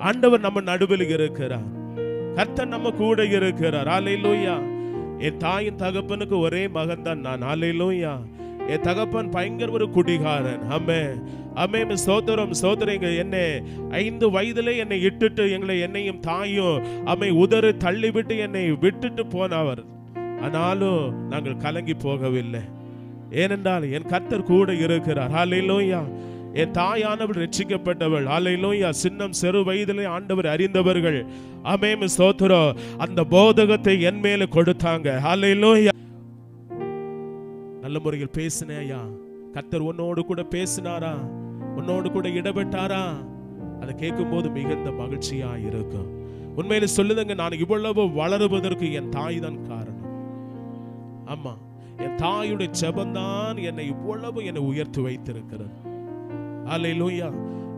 ஆண்டவர் நம்ம நடுவில் இருக்கிறார். கர்த்தர் நம்ம கூட இருக்கிறார். ஆலையிலோயா என் தாயின் தகப்பனுக்கு ஒரே மகன் தான் நான். ஆலையிலோயா என் தகப்பன் பயங்கர ஒரு குடிகாரன். அம்மே அம்மே சோதரம் சோதரிங்க என்னை ஐந்து வயதிலே என்னை இட்டுட்டு எங்களை என்னையும் தாயும் அம்மை உதறு தள்ளிவிட்டு என்னை விட்டுட்டு போனவர். ஆனாலும் நாங்கள் கலங்கி போகவில்லை. ஏனென்றால் என் கர்த்தர் கூட இருக்கிறார். ஹalleluya என் தாயானவள் ரட்சிக்கப்பட்டவள் ஹalleluya சின்னம் சிறு வயதிலே ஆண்டவர் அறிந்தவர்கள். அமேம் சோத்ரோ அந்த போதகத்தை என் மேல கொடுத்தாங்க. ஹalleluya நல்ல முறையில் பேசினேயா கத்தர் உன்னோடு கூட பேசினாரா? உன்னோடு கூட இடப்பட்டாரா? அதை கேட்கும்போது மிகுந்த மகிழ்ச்சியா இருக்கும். உண்மையில சொல்லுதுங்க நான் இவ்வளவு வளருவதற்கு என் தாய் தான் காரணம். ஆமா. என் தாயுடைய செபந்தான் என்னை இவ்வளவு என்னை உயர்த்தி வைத்திருக்கிறது. அல்லேலூயா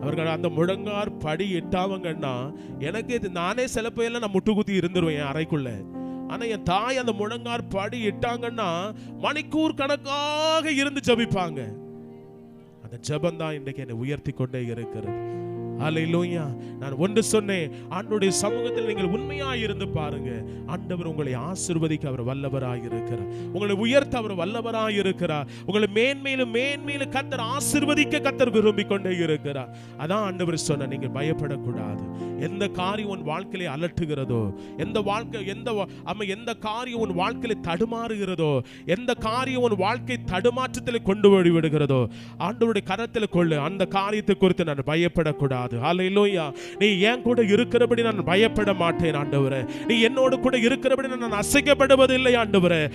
அவர்கள் அந்த முழங்கார் படி எட்டாவங்கன்னா எனக்கு இது நானே சில பேர்லாம் நான் முட்டுக்குத்தி இருந்துருவேன் என் அறைக்குள்ள. ஆனா என் தாய் அந்த முழங்கார் படி இட்டாங்கன்னா மணிக்கூர் கணக்காக இருந்து ஜெபிப்பாங்க. அந்த ஜபந்தான் இன்றைக்கு என்னை உயர்த்தி கொண்டே இருக்கிறது. அல்லேலூயா நான் ஒன்று சொன்னேன் ஆண்டுடைய சமூகத்தில் நீங்கள் உண்மையாக இருந்து பாருங்க. ஆண்டவர் உங்களை ஆசிர்வதிக்க அவர் வல்லவராக இருக்கிறார். உங்களை உயர்த்த அவர் வல்லவராக இருக்கிறார். உங்களை மேன்மேலும் மேன்மேலும் கத்தர் ஆசிர்வதிக்க கத்தர் விரும்பி கொண்டே இருக்கிறார். அதான் ஆண்டவர் சொன்ன நீங்க பயப்படக்கூடாது. எந்த காரியம் உன் வாழ்க்கையில அலட்டுகிறதோ எந்த வாழ்க்கை எந்த வா- எந்த காரியம் உன் வாழ்க்கையில தடுமாறுகிறதோ எந்த காரியம் உன் வாழ்க்கை தடுமாற்றத்தில் கொண்டு வழிவிடுகிறதோ விடுகிறதோ ஆண்டவருடைய கரத்தில் கொள்ளு. அந்த காரியத்தை குறித்து நான் பயப்படக்கூடாது. ஹalleluya நீ என் கூட இருக்கிறபடி நான் பயப்பட மாட்டேன் ஆண்டவரே. நீ என்னோடு கூட இருக்கிறபடி நான் அசைக்கப்படுவதில்லை ஆண்டவரே.